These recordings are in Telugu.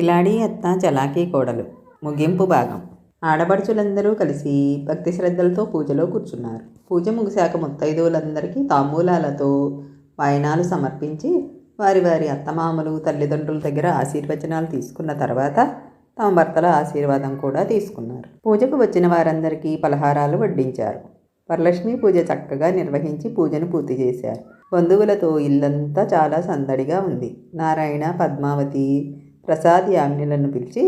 కిలాడి అత్త చలాకీ కోడలు. ముగింపు భాగం. ఆడపడుచులందరూ కలిసి భక్తి శ్రద్ధలతో పూజలో కూర్చున్నారు. పూజ ముగిశాక ముత్తైదువులందరికీ తాంబూలాలతో వాయనాలు సమర్పించి వారి వారి అత్తమామలు తల్లిదండ్రుల దగ్గర ఆశీర్వచనాలు తీసుకున్న తర్వాత తమ భర్తల ఆశీర్వాదం కూడా తీసుకున్నారు. పూజకు వచ్చిన వారందరికీ పలహారాలు వడ్డించారు. వరలక్ష్మి పూజ చక్కగా నిర్వహించి పూజను పూర్తి చేశారు. బంధువులతో ఇల్లంతా చాలా సందడిగా ఉంది. నారాయణ పద్మావతి ప్రసాద్ యామినిలను పిలిచి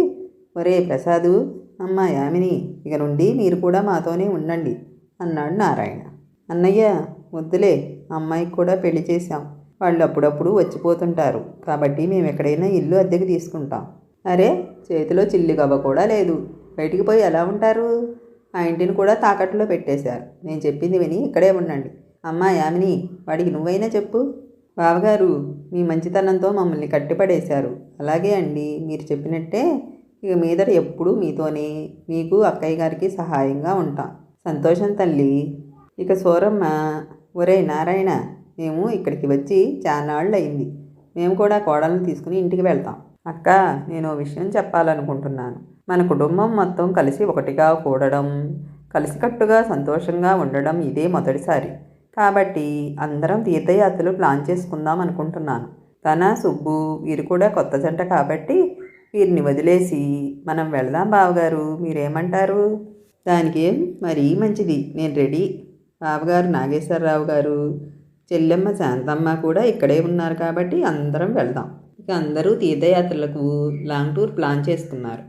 ఒరే ప్రసాదు అమ్మ యామిని ఇక నుండి మీరు కూడా మాతోనే ఉండండి అన్నాడు నారాయణ. అన్నయ్య వద్దులే అమ్మాయికి కూడా పెళ్ళి చేశాం. వాళ్ళు అప్పుడప్పుడు వచ్చిపోతుంటారు. కాబట్టి మేము ఎక్కడైనా ఇల్లు అద్దెకు తీసుకుంటాం. అరే చేతిలో చిల్లి గవ్వ కూడా లేదు. బయటికి పోయి ఎలా ఉంటారు? ఆ ఇంటిని కూడా తాకట్టులో పెట్టేశారు. నేను చెప్పింది విని ఇక్కడే ఉండండి. అమ్మా యామిని వాడికి నువ్వైనా చెప్పు. బావగారు మీ మంచితనంతో మమ్మల్ని కట్టిపడేశారు. అలాగే అండి మీరు చెప్పినట్టే ఇక మీదట ఎప్పుడూ మీతోనే మీకు అక్కయ్య గారికి సహాయంగా ఉంటాం. సంతోషం తల్లి. ఇక సూరమ్మ ఒరే నారాయణ మేము ఇక్కడికి వచ్చి చానాళ్ళు అయింది మేము కూడా కోడలను తీసుకుని ఇంటికి వెళ్తాం. అక్క నేను విషయం చెప్పాలనుకుంటున్నాను. మన కుటుంబం మొత్తం కలిసి ఒకటిగా కూడడం కలిసికట్టుగా సంతోషంగా ఉండడం ఇదే మొదటిసారి. కాబట్టి అందరం తీర్థయాత్రలు ప్లాన్ చేసుకుందాం అనుకుంటున్నాను. తన సుబ్బు వీరు కూడా కొత్త జంట కాబట్టి వీరిని వదిలేసి మనం వెళదాం బావగారు మీరేమంటారు? దానికి మరీ మంచిది. నేను రెడీ. బావగారు నాగేశ్వరరావు గారు చెల్లెమ్మ శాంతమ్మ కూడా ఇక్కడే ఉన్నారు కాబట్టి అందరం వెళ్దాం. ఇక అందరూ తీర్థయాత్రలకు లాంగ్ టూర్ ప్లాన్ చేసుకున్నారు.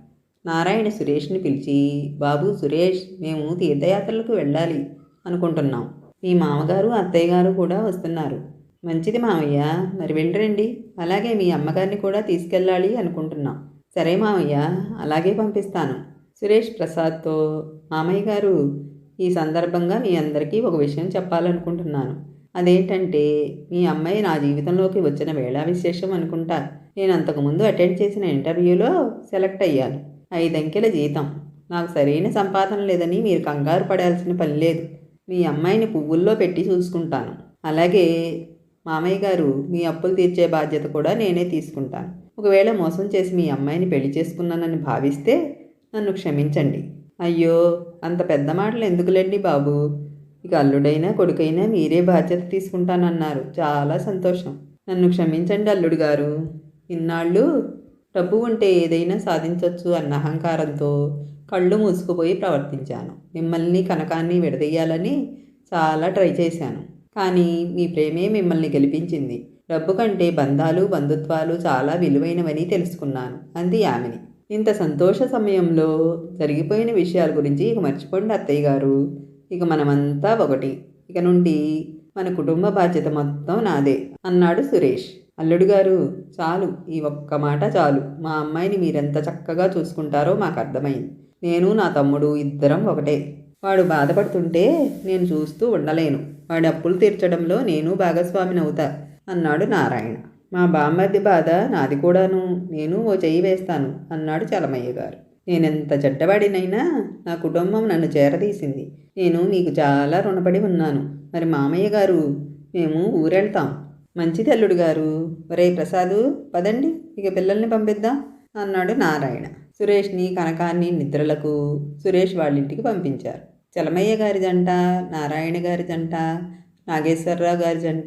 నారాయణ సురేష్ని పిలిచి బాబు సురేష్ మేము తీర్థయాత్రలకు వెళ్ళాలి అనుకుంటున్నాం. మీ మామగారు అత్తయ్య గారు కూడా వస్తున్నారు. మంచిది మామయ్య మరి వెళ్ళరండి అలాగే మీ అమ్మగారిని కూడా తీసుకెళ్ళాలి అనుకుంటున్నాం. సరే మామయ్య అలాగే పంపిస్తాను. సురేష్ ప్రసాద్తో మామయ్య గారు ఈ సందర్భంగా మీ అందరికీ ఒక విషయం చెప్పాలనుకుంటున్నాను. అదేంటంటే మీ అమ్మాయి నా జీవితంలోకి వచ్చిన వేళా విశేషం అనుకుంటా. నేను అంతకుముందు అటెండ్ చేసిన ఇంటర్వ్యూలో సెలెక్ట్ అయ్యాను. ఐదంకెల జీతం. నాకు సరైన సంపాదన లేదని మీరు కంగారు పడాల్సిన పని లేదు. మీ అమ్మాయిని పువ్వుల్లో పెట్టి చూసుకుంటాను. అలాగే మామయ్య గారు మీ అప్పులు తీర్చే బాధ్యత కూడా నేనే తీసుకుంటాను. ఒకవేళ మోసం చేసి మీ అమ్మాయిని పెళ్ళి చేసుకున్నానని భావిస్తే నన్ను క్షమించండి. అయ్యో అంత పెద్ద మాటలు ఎందుకులేండి బాబు? ఇక అల్లుడైనా కొడుకైనా మీరే బాధ్యత తీసుకుంటానన్నారు. చాలా సంతోషం. నన్ను క్షమించండి అల్లుడు గారు. ఇన్నాళ్ళు డబ్బు ఉంటే ఏదైనా సాధించవచ్చు అన్న అహంకారంతో కళ్ళు మూసుకుపోయి ప్రవర్తించాను. మిమ్మల్ని కనకాన్ని విడదీయాలని చాలా ట్రై చేశాను. కానీ మీ ప్రేమే మిమ్మల్ని గెలిపించింది. డబ్బు కంటే బంధాలు బంధుత్వాలు చాలా విలువైనవని తెలుసుకున్నాను. అంది యామిని ఇంత సంతోష సమయంలో జరిగిపోయిన విషయాల గురించి ఇక మర్చిపోండి అత్తయ్య గారు. ఇక మనమంతా ఒకటి. ఇక నుండి మన కుటుంబ బాధ్యత మొత్తం నాదే అన్నాడు సురేష్. అల్లుడు గారు చాలు. ఈ ఒక్క మాట చాలు. మా అమ్మాయిని మీరెంత చక్కగా చూసుకుంటారో మాకు అర్థమైంది. నేను నా తమ్ముడు ఇద్దరం ఒకటే. వాడు బాధపడుతుంటే నేను చూస్తూ ఉండలేను. వాడి అప్పులు తీర్చడంలో నేను భాగస్వామిని అవుతా అన్నాడు నారాయణ. మా బామ్మర్ది బాధ నాది కూడాను. నేను ఓ చెయ్యి వేస్తాను అన్నాడు చలమయ్య గారు. నేనెంత చెడ్డవాడినైనా నా కుటుంబం నన్ను చేరదీసింది. నేను మీకు చాలా రుణపడి ఉన్నాను. మరి మామయ్య గారు మేము ఊరెళ్తాం. మంచి తల్లుడు గారు. ఒరే ప్రసాదు పదండి. ఇక పిల్లల్ని పంపిద్దాం అన్నాడు నారాయణ. సురేష్ని కనకాన్ని నిద్రలకు సురేష్ వాళ్ళ ఇంటికి పంపించారు. చలమయ్య గారి జంట నారాయణ గారి జంట నాగేశ్వరరావు గారి జంట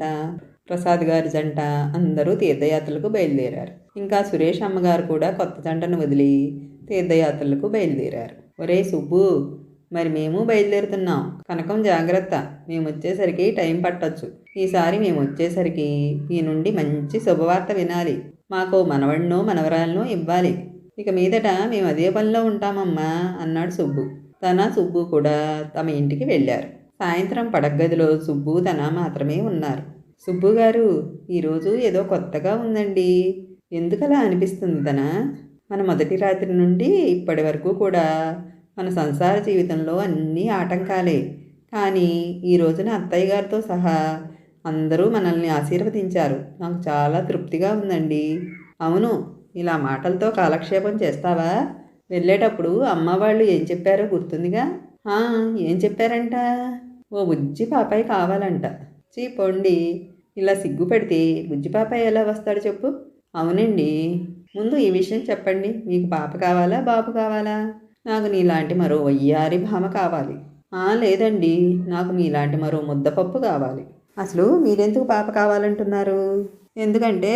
ప్రసాద్ గారి జంట అందరూ తీర్థయాత్రలకు బయలుదేరారు. ఇంకా సురేష్ అమ్మగారు కూడా కొత్త జంటను వదిలి తీర్థయాత్రలకు బయలుదేరారు. ఒరే సుబ్బు మరి మేము బయలుదేరుతున్నాం. కనకం జాగ్రత్త మేము వచ్చేసరికి టైం పట్టొచ్చు. ఈసారి మేము వచ్చేసరికి మీ నుండి మంచి శుభవార్త వినాలి. మాకు మనవడినో మనవరాలను ఇవ్వాలి. ఇక మీదట మేము అదే పనిలో ఉంటామమ్మా అన్నాడు సుబ్బు. తన సుబ్బు కూడా తమ ఇంటికి వెళ్ళారు. సాయంత్రం పడగదిలో సుబ్బు తన మాత్రమే ఉన్నారు. సుబ్బు గారు ఈరోజు ఏదో కొత్తగా ఉందండి. ఎందుకలా అనిపిస్తుంది తన? మన మొదటి రాత్రి నుండి ఇప్పటి వరకు కూడా మన సంసార జీవితంలో అన్నీ ఆటంకాలే. కానీ ఈ రోజున అత్తయ్య గారితో సహా అందరూ మనల్ని ఆశీర్వదించారు. నాకు చాలా తృప్తిగా ఉందండి. అవును ఇలా మాటలతో కాలక్షేపం చేస్తావా? వెళ్ళేటప్పుడు అమ్మ వాళ్ళు ఏం చెప్పారో గుర్తుందిగా? ఏం చెప్పారంట? ఓ బుజ్జి పాపాయి కావాలంట. చీ పొండి ఇలా సిగ్గు పెడితే బుజ్జి పాపాయి ఎలా వస్తాడు చెప్పు. అవునండి. ముందు ఈ విషయం చెప్పండి. మీకు పాప కావాలా బాబు కావాలా? నాకు నీలాంటి మరో వయ్యారి భామ కావాలి. లేదండి. నాకు మీలాంటి మరో ముద్దపప్పు కావాలి. అసలు మీరెందుకు పాప కావాలంటున్నారు? ఎందుకంటే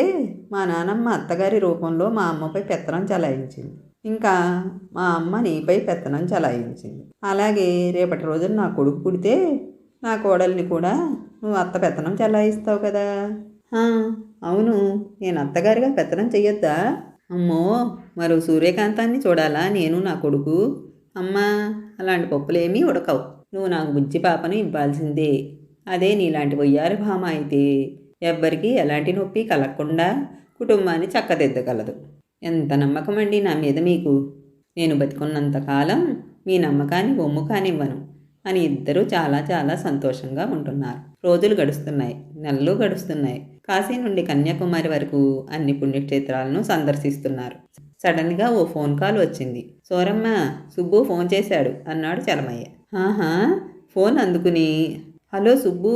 మా నానమ్మ అత్తగారి రూపంలో మా అమ్మపై పెత్తనం చలాయించింది. ఇంకా మా అమ్మ నీపై పెత్తనం చలాయించింది. అలాగే రేపటి రోజున నా కొడుకు పుడితే నా కోడల్ని కూడా నువ్వు అత్త పెత్తనం చలాయిస్తావు కదా? అవును. నేను అత్తగారిగా పెత్తనం చెయ్యొద్దా? అమ్మో మరో సూర్యకాంతాన్ని చూడాలా నేను నా కొడుకు? అమ్మా అలాంటి పప్పులేమీ ఉడకవు. నువ్వు నాకు బుజ్జి పాపను ఇవ్వాల్సిందే. అదే నీలాంటి వయ్యారి భామ అయితే ఎవ్వరికీ ఎలాంటి నొప్పి కలగకుండా కుటుంబాన్ని చక్కదిద్దగలదు. ఎంత నమ్మకం అండి నా మీద మీకు? నేను బతికున్నంత కాలం మీ నమ్మకాన్ని బొమ్ము కానివ్వను అని ఇద్దరూ చాలా చాలా సంతోషంగా ఉంటున్నారు. రోజులు గడుస్తున్నాయి నెలలు గడుస్తున్నాయి. కాశీ నుండి కన్యాకుమారి వరకు అన్ని పుణ్యక్షేత్రాలను సందర్శిస్తున్నారు. సడన్గా ఓ ఫోన్ కాల్ వచ్చింది. సోరమ్మ సుబ్బు ఫోన్ చేశాడు అన్నాడు చలమయ్య. ఆహా ఫోన్ అందుకుని హలో సుబ్బు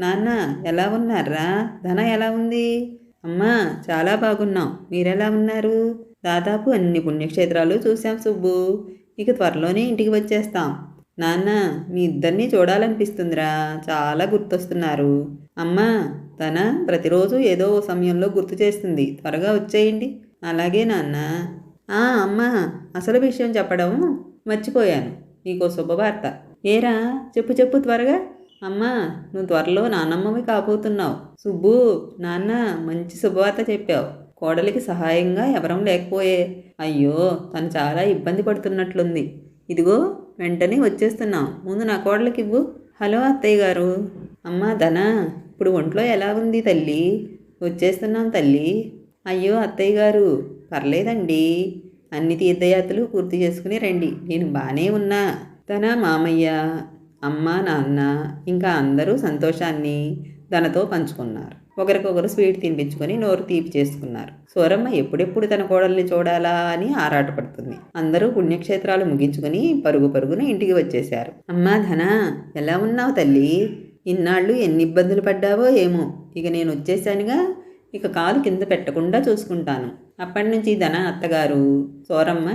నాన్న ఎలా ఉన్నారా? ధన ఎలా ఉంది? అమ్మా చాలా బాగున్నాం. మీరెలా ఉన్నారు? దాదాపు అన్ని పుణ్యక్షేత్రాలు చూసాం సుబ్బు. ఇక త్వరలోనే ఇంటికి వచ్చేస్తాం. నాన్న మీ ఇద్దరిని చూడాలనిపిస్తుందిరా. చాలా గుర్తొస్తున్నారు. అమ్మా తన ప్రతిరోజు ఏదో ఓ సమయంలో గుర్తు చేస్తుంది. త్వరగా వచ్చేయండి. అలాగే నాన్న. ఆ అమ్మా అసలు విషయం చెప్పడం మర్చిపోయాను. నీకో శుభవార్త. ఏరా చెప్పు చెప్పు త్వరగా. అమ్మా నువ్వు త్వరలో నానమ్మవి కాబోతున్నావు. సుబ్బు నాన్న మంచి శుభవార్త చెప్పావు. కోడలికి సహాయంగా ఎవరం లేకపోయే. అయ్యో తను చాలా ఇబ్బంది పడుతున్నట్లుంది. ఇదిగో వెంటనే వచ్చేస్తున్నాం. ముందు నా కోడలికి ఇవ్వు హలో అత్తయ్య గారు. అమ్మా ధన ఇప్పుడు ఒంట్లో ఎలా ఉంది తల్లి? వచ్చేస్తున్నాం తల్లి. అయ్యో అత్తయ్య గారు పర్లేదండి. అన్ని తీర్థయాత్రలు పూర్తి చేసుకుని రండి. నేను బాగానే ఉన్నా. తన మామయ్య. అమ్మ నాన్న ఇంకా అందరూ సంతోషాన్ని ధనతో పంచుకున్నారు. ఒకరికొకరు స్వీట్ తినిపించుకొని నోరు తీపి చేసుకున్నారు. సూరమ్మ ఎప్పుడెప్పుడు తన కోడల్ని చూడాలా అని ఆరాటపడుతుంది. అందరూ పుణ్యక్షేత్రాలు ముగించుకొని పరుగు పరుగున ఇంటికి వచ్చేశారు. అమ్మా ధన ఎలా ఉన్నావు తల్లి? ఇన్నాళ్ళు ఎన్ని ఇబ్బందులు పడ్డావో ఏమో. ఇక నేను వచ్చేసానుగా ఇక కాలు కింద పెట్టకుండా చూసుకుంటాను. అప్పటి నుంచి ధన అత్తగారు సోరమ్మ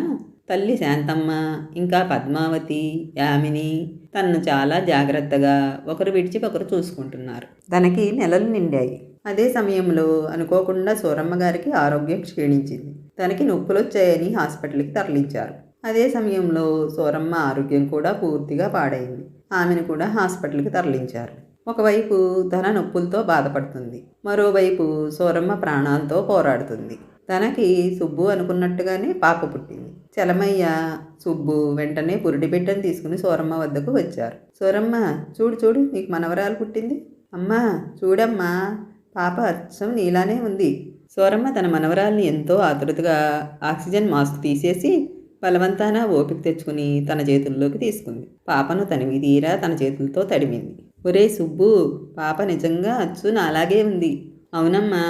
తల్లి శాంతమ్మ ఇంకా పద్మావతి యామిని తనను చాలా జాగ్రత్తగా ఒకరు విడిచి ఒకరు చూసుకుంటున్నారు. తనకి నెలలు నిండాయి. అదే సమయంలో అనుకోకుండా సూరమ్మ గారికి ఆరోగ్యం క్షీణించింది. తనకి నొప్పులు వచ్చాయని హాస్పిటల్కి తరలించారు. అదే సమయంలో సూరమ్మ ఆరోగ్యం కూడా పూర్తిగా పాడైంది. ఆమెను కూడా హాస్పిటల్కి తరలించారు. ఒకవైపు ధన నొప్పులతో బాధపడుతుంది. మరోవైపు సూరమ్మ ప్రాణాలతో పోరాడుతుంది. తనకి సుబ్బు అనుకున్నట్టుగానే పాప పుట్టింది. చలమయ్య సుబ్బు వెంటనే పురిటి బిడ్డను తీసుకుని సూరమ్మ వద్దకు వచ్చారు. సూరమ్మ చూడు చూడు నీకు మనవరాలు పుట్టింది. అమ్మా చూడమ్మా పాప అచ్చం నీలానే ఉంది. సూరమ్మ తన మనవరాల్ని ఎంతో ఆతృతగా ఆక్సిజన్ మాస్క్ తీసేసి బలవంతాన ఓపిక తెచ్చుకుని తన చేతుల్లోకి తీసుకుంది. పాపను తనివి తీరా తన చేతులతో తడిమింది. ఒరే సుబ్బు పాప నిజంగా అచ్చు నాలాగే ఉంది. అవునమ్మా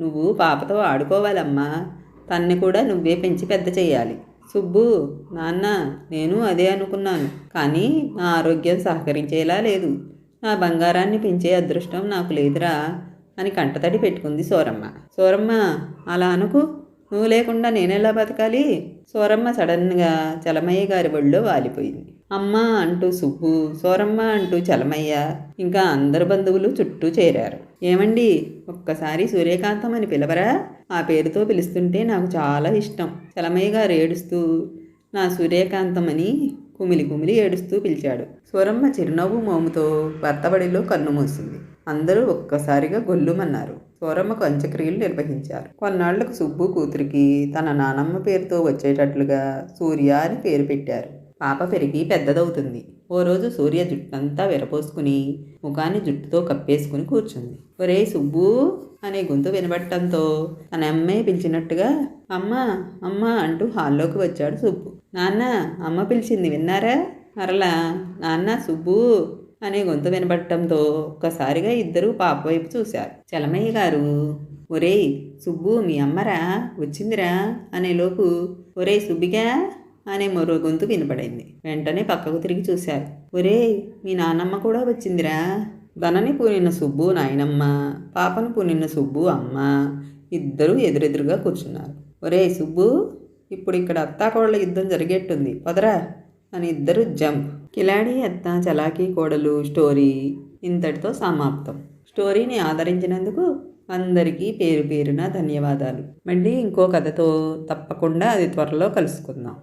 నువ్వు పాపతో ఆడుకోవాలమ్మా. తన్ని కూడా నువ్వే పెంచి పెద్ద చేయాలి సుబ్బు నాన్న నేను అదే అనుకున్నాను. కానీ నా ఆరోగ్యం సహకరించేలా లేదు. నా బంగారాన్ని పెంచే అదృష్టం నాకు లేదురా అని కంటతడి పెట్టుకుంది సోరమ్మ. సోరమ్మ అలా అనుకు. నువ్వు లేకుండా నేనెలా బతకాలి? సోరమ్మ సడన్గా చలమయ్య గారి ఒళ్ళో వాలిపోయింది. అమ్మ అంటూ సుబ్బు సోరమ్మ అంటూ చలమయ్య ఇంకా అందరు బంధువులు చుట్టూ చేరారు. ఏమండి ఒక్కసారి సూర్యకాంతం అని పిలవరా? ఆ పేరుతో పిలుస్తుంటే నాకు చాలా ఇష్టం. చలమయ్య గారు ఏడుస్తూ నా సూర్యకాంతం అని కుమిలి కుమిలి ఏడుస్తూ పిలిచాడు. సూరమ్మ చిరునవ్వు మోముతో భర్తబడిలో కన్ను మూసింది. అందరూ ఒక్కసారిగా గొల్లుమన్నారు. సూరమ్మకు అంత్యక్రియలు నిర్వహించారు. కొన్నాళ్ళకు సుబ్బు కూతురికి తన నానమ్మ పేరుతో వచ్చేటట్లుగా సూర్య అని పేరు పెట్టారు. పాప పెరిగి పెద్దదవుతుంది. ఓ రోజు సూర్య జుట్టంతా విరపోసుకుని ముఖాన్ని జుట్టుతో కప్పేసుకుని కూర్చుంది. ఒరే సుబ్బు అనే గొంతు వినబడటంతో తన అమ్మాయి పిలిచినట్టుగా అమ్మ అమ్మ అంటూ హాల్లోకి వచ్చాడు సుబ్బు. నాన్న అమ్మ పిలిచింది విన్నారా? మరలా నాన్న సుబ్బు అనే గొంతు వినబడటంతో ఒక్కసారిగా ఇద్దరూ పాప వైపు చూశారు. చలమయ్య గారు ఒరేయ్ సుబ్బు మీ అమ్మరా? వచ్చిందిరా? అనేలోపు ఒరేయ్ సుబ్బిగా అనే మరో గొంతు వినపడింది వెంటనే పక్కకు తిరిగి చూశారు. ఒరేయ్ మీ నాన్నమ్మ కూడా వచ్చిందిరా. ధనని పూనిన సుబ్బు నాయనమ్మ పాపను పూనిన సుబ్బు అమ్మ ఇద్దరూ ఎదురెదురుగా కూర్చున్నారు. ఒరే సుబ్బు ఇప్పుడు ఇక్కడ అత్తాకోడల యుద్ధం జరిగేట్టుంది. పదరా. అని ఇద్దరు జంప్. కిలాడి అత్త చలాకీ కోడలు స్టోరీ ఇంతటితో సమాప్తం. స్టోరీని ఆదరించినందుకు అందరికీ పేరు పేరున ధన్యవాదాలు. మళ్ళీ ఇంకో కథతో తప్పకుండా అది త్వరలో కలుసుకుందాం.